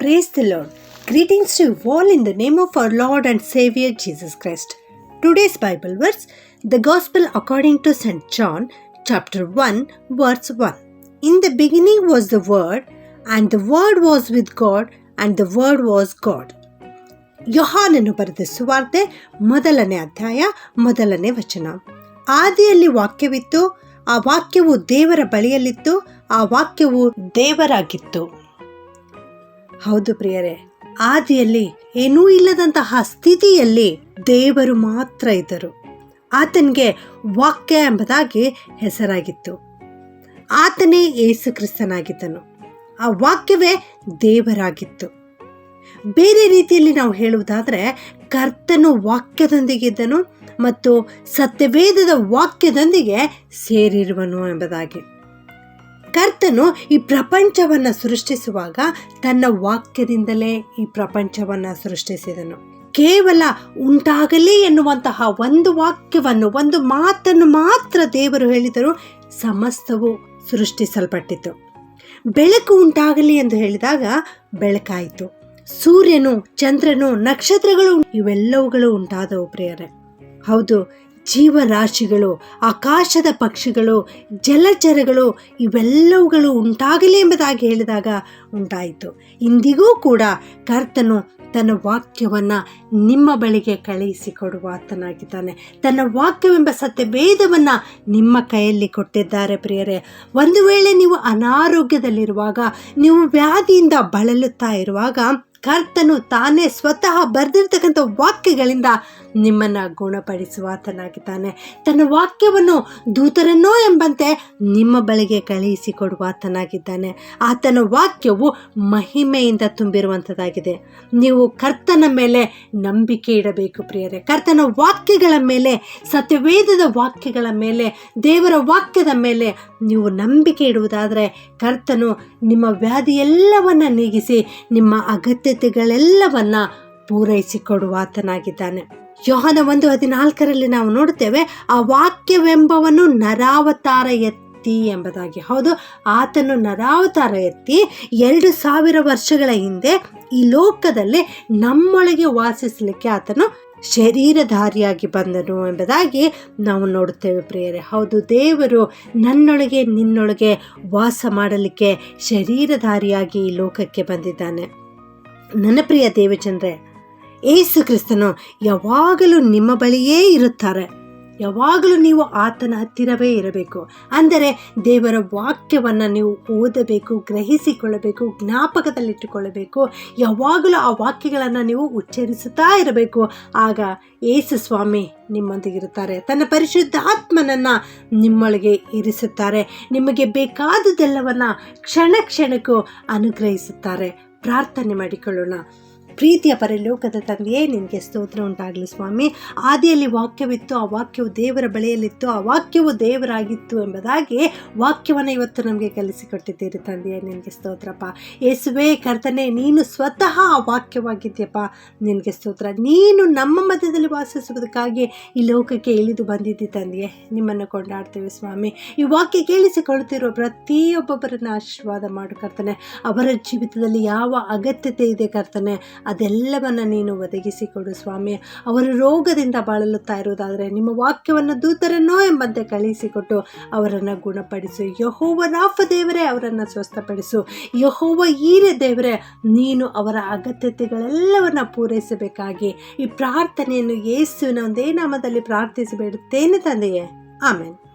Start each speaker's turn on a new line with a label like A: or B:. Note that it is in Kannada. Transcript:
A: Praise the Lord. Greetings to you all in the name of our Lord and Savior Jesus Christ. Today's Bible verse, the Gospel according to St. John, chapter 1, verse 1. In the beginning was the Word, and the Word was with God, and the Word was God. ಯೋಹಾನನು ಬರೆದ ಸುವಾರ್ತೆ ಮೊದಲನೇ ಅಧ್ಯಾಯ ಮೊದಲನೇ ವಚನ ಆದಿಯಲ್ಲಿ ವಾಕ್ಯವಿತ್ತು ಆ ವಾಕ್ಯವು ದೇವರ ಬಳಿಯಲ್ಲಿತ್ತು ಆ ವಾಕ್ಯವು ದೇವರಾಗಿತ್ತು ಹೌದು ಪ್ರಿಯರೇ. ಆದಿಯಲ್ಲಿ ಏನೂ ಇಲ್ಲದಂತಹ ಸ್ಥಿತಿಯಲ್ಲಿ ದೇವರು ಮಾತ್ರ ಇದ್ದರು. ಆತನಿಗೆ ವಾಕ್ಯ ಎಂಬುದಾಗಿ ಹೆಸರಾಗಿತ್ತು. ಆತನೇ ಯೇಸು ಕ್ರಿಸ್ತನಾಗಿದ್ದನು. ಆ ವಾಕ್ಯವೇ ದೇವರಾಗಿತ್ತು. ಬೇರೆ ರೀತಿಯಲ್ಲಿ ನಾವು ಹೇಳುವುದಾದರೆ, ಕರ್ತನು ವಾಕ್ಯದೊಂದಿಗಿದ್ದನು ಮತ್ತು ಸತ್ಯವೇದದ ವಾಕ್ಯದೊಂದಿಗೆ ಸೇರಿರುವನು ಎಂಬುದಾಗಿ. ಕರ್ತನು ಈ ಪ್ರಪಂಚವನ್ನು ಸೃಷ್ಟಿಸುವಾಗ ತನ್ನ ವಾಕ್ಯದಿಂದಲೇ ಈ ಪ್ರಪಂಚವನ್ನು ಸೃಷ್ಟಿಸಿದನು. ಕೇವಲ ಉಂಟಾಗಲಿ ಎನ್ನುವಂತಹ ಒಂದು ವಾಕ್ಯವನ್ನು, ಒಂದು ಮಾತನ್ನು ಮಾತ್ರ ದೇವರು ಹೇಳಿದರು ಸಮಸ್ತವು ಸೃಷ್ಟಿಸಲ್ಪಟ್ಟಿತು ಬೆಳಕು ಉಂಟಾಗಲಿ ಎಂದು ಹೇಳಿದಾಗ ಬೆಳಕಾಯಿತು. ಸೂರ್ಯನು, ಚಂದ್ರನು, ನಕ್ಷತ್ರಗಳು ಇವೆಲ್ಲವುಗಳು ಉಂಟಾದವು ಪ್ರಿಯರೇ. ಹೌದು ಜೀವರಾಶಿಗಳು, ಆಕಾಶದ ಪಕ್ಷಿಗಳು, ಜಲಚರಗಳು ಇವೆಲ್ಲವುಗಳು ಉಂಟಾಗಲಿ ಎಂಬುದಾಗಿ ಹೇಳಿದಾಗ ಉಂಟಾಯಿತು. ಇಂದಿಗೂ ಕೂಡ ಕರ್ತನು ತನ್ನ ವಾಕ್ಯವನ್ನು ನಿಮ್ಮ ಬಳಿಗೆ ಕಳುಹಿಸಿಕೊಡುವ ಆತನಾಗಿದ್ದಾನೆ. ತನ್ನ ವಾಕ್ಯವೆಂಬ ಸತ್ಯ ಭೇದವನ್ನು ನಿಮ್ಮ ಕೈಯಲ್ಲಿ ಕೊಟ್ಟಿದ್ದಾರೆ ಪ್ರಿಯರೇ. ಒಂದು ವೇಳೆ ನೀವು ಅನಾರೋಗ್ಯದಲ್ಲಿರುವಾಗ, ನೀವು ವ್ಯಾಧಿಯಿಂದ ಬಳಲುತ್ತಾ ಇರುವಾಗ ಕರ್ತನು ತಾನೇ ಸ್ವತಃ ಬರೆದಿರ್ತಕ್ಕಂಥ ವಾಕ್ಯಗಳಿಂದ ನಿಮ್ಮನ್ನು ಗುಣಪಡಿಸುವ ಆತನಾಗಿದ್ದಾನೆ ತನ್ನ ವಾಕ್ಯವನ್ನು ದೂತರನ್ನೋ ಎಂಬಂತೆ ನಿಮ್ಮ ಬಳಿಗೆ ಕಳುಹಿಸಿಕೊಡುವ ಆತನಾಗಿದ್ದಾನೆ ಆತನ ವಾಕ್ಯವು ಮಹಿಮೆಯಿಂದ ತುಂಬಿರುವಂಥದ್ದಾಗಿದೆ. ನೀವು ಕರ್ತನ ಮೇಲೆ ನಂಬಿಕೆ ಇಡಬೇಕು ಪ್ರಿಯರೇ. ಕರ್ತನ ವಾಕ್ಯಗಳ ಮೇಲೆ, ಸತ್ಯವೇದದ ವಾಕ್ಯಗಳ ಮೇಲೆ, ದೇವರ ವಾಕ್ಯದ ಮೇಲೆ ನೀವು ನಂಬಿಕೆ ಇಡುವುದಾದರೆ ಕರ್ತನು ನಿಮ್ಮ ವ್ಯಾಧಿಯೆಲ್ಲವನ್ನು ನೀಗಿಸಿ ನಿಮ್ಮ ಅಗತ್ಯತೆಗಳೆಲ್ಲವನ್ನು ಪೂರೈಸಿಕೊಡುವ ಆತನಾಗಿದ್ದಾನೆ. ಯೋಹನ ಒಂದು ಹದಿನಾಲ್ಕರಲ್ಲಿ ನಾವು ನೋಡುತ್ತೇವೆ, ಆ ವಾಕ್ಯವೆಂಬವನು ನರಾವತಾರ ಎತ್ತಿ ಎಂಬುದಾಗಿ. ಹೌದು, ಆತನು ನರಾವತಾರ ಎತ್ತಿ ಎರಡು ಸಾವಿರ ವರ್ಷಗಳ ಹಿಂದೆ ಈ ಲೋಕದಲ್ಲಿ ನಮ್ಮೊಳಗೆ ವಾಸಿಸಲಿಕ್ಕೆ ಆತನು ಶರೀರಧಾರಿಯಾಗಿ ಬಂದನು ಎಂಬುದಾಗಿ ನಾವು ನೋಡುತ್ತೇವೆ ಪ್ರಿಯರೇ. ಹೌದು, ದೇವರು ನನ್ನೊಳಗೆ, ನಿನ್ನೊಳಗೆ ವಾಸ ಮಾಡಲಿಕ್ಕೆ ಶರೀರಧಾರಿಯಾಗಿ ಈ ಲೋಕಕ್ಕೆ ಬಂದಿದ್ದಾನೆ. ನನ್ನ ಪ್ರಿಯ ದೇವಚಂದ್ರೆ ಏಸು ಕ್ರಿಸ್ತನು ಯಾವಾಗಲೂ ನಿಮ್ಮ ಬಳಿಯೇ ಇರುತ್ತಾರೆ. ಯಾವಾಗಲೂ ನೀವು ಆತನ ಹತ್ತಿರವೇ ಇರಬೇಕು. ಅಂದರೆ ದೇವರ ವಾಕ್ಯವನ್ನು ನೀವು ಓದಬೇಕು, ಗ್ರಹಿಸಿಕೊಳ್ಳಬೇಕು, ಜ್ಞಾಪಕದಲ್ಲಿಟ್ಟುಕೊಳ್ಳಬೇಕು. ಯಾವಾಗಲೂ ಆ ವಾಕ್ಯಗಳನ್ನು ನೀವು ಉಚ್ಚರಿಸುತ್ತಾ ಇರಬೇಕು. ಆಗ ಏಸು ಸ್ವಾಮಿ ನಿಮ್ಮೊಂದಿಗಿರುತ್ತಾರೆ ತನ್ನ ಪರಿಶುದ್ಧಾತ್ಮನನ್ನು ನಿಮ್ಮೊಳಗೆ ಇರಿಸುತ್ತಾರೆ. ನಿಮಗೆ ಬೇಕಾದುದೆಲ್ಲವನ್ನು ಕ್ಷಣ ಕ್ಷಣಕ್ಕೂ ಅನುಗ್ರಹಿಸುತ್ತಾರೆ. ಪ್ರಾರ್ಥನೆ ಮಾಡಿಕೊಳ್ಳೋಣ. ಪ್ರೀತಿಯ ಪರಲೋಕದ ತಂದೆಯೇ ನಿನಗೆ ಸ್ತೋತ್ರ ಉಂಟಾಗಲಿ ಸ್ವಾಮಿ. ಆದಿಯಲ್ಲಿ ವಾಕ್ಯವಿತ್ತು, ಆ ವಾಕ್ಯವು ದೇವರ ಬಳಿಯಲ್ಲಿತ್ತು, ಆ ವಾಕ್ಯವು ದೇವರಾಗಿತ್ತು ಎಂಬುದಾಗಿ ವಾಕ್ಯವನ್ನು ಇವತ್ತು ನಮಗೆ ಕಲಿಸಿಕೊಟ್ಟಿದ್ದೀರಿ ತಂದೆಯೇ ನಿನಗೆ ಸ್ತೋತ್ರಪ್ಪ. ಯೇಸುವೆ, ಕರ್ತನೆ, ನೀನು ಸ್ವತಃ ಆ ವಾಕ್ಯವಾಗಿದ್ದೀಯಪ್ಪ ನಿನಗೆ ಸ್ತೋತ್ರ. ನೀನು ನಮ್ಮ ಮಧ್ಯದಲ್ಲಿ ವಾಸಿಸುವುದಕ್ಕಾಗಿ ಈ ಲೋಕಕ್ಕೆ ಇಳಿದು ಬಂದಿದ್ದಿ ತಂದೆಯೇ. ನಿಮ್ಮನ್ನು ಕೊಂಡಾಡ್ತೇವೆ ಸ್ವಾಮಿ. ಈ ವಾಕ್ಯ ಕೇಳಿಸಿಕೊಳ್ಳುತ್ತಿರುವ ಪ್ರತಿಯೊಬ್ಬೊಬ್ಬರನ್ನು ಆಶೀರ್ವಾದ ಮಾಡು ಕರ್ತನೆ. ಅವರ ಜೀವಿತದಲ್ಲಿ ಯಾವ ಅಗತ್ಯತೆ ಇದೆ ಕರ್ತನೆ ಅದೆಲ್ಲವನ್ನು ನೀನು ಒದಗಿಸಿಕೊಡು ಸ್ವಾಮಿ. ಅವರು ರೋಗದಿಂದ ಬಾಳಲುತ್ತಾ ಇರುವುದಾದರೆ ನಿಮ್ಮ ವಾಕ್ಯವನ್ನು ದೂತರನ್ನೋ ಎಂಬಂತೆ ಕಳಿಸಿಕೊಟ್ಟು ಅವರನ್ನು ಗುಣಪಡಿಸು. ಯಹೋವ ರಾಫ ದೇವರೇ, ಅವರನ್ನು ಸ್ವಸ್ಥಪಡಿಸು. ಯಹೋವ ಈರೆ ದೇವರೇ, ನೀನು ಅವರ ಅಗತ್ಯತೆಗಳೆಲ್ಲವನ್ನು ಪೂರೈಸಬೇಕಾಗಿ ಈ ಪ್ರಾರ್ಥನೆಯನ್ನು ಯೇಸುವಿನ ಒಂದೇ ನಾಮದಲ್ಲಿ ಪ್ರಾರ್ಥಿಸಬೇಡುತ್ತೇನೆ ತಂದೆಯೇ. ಆಮೇಲೆ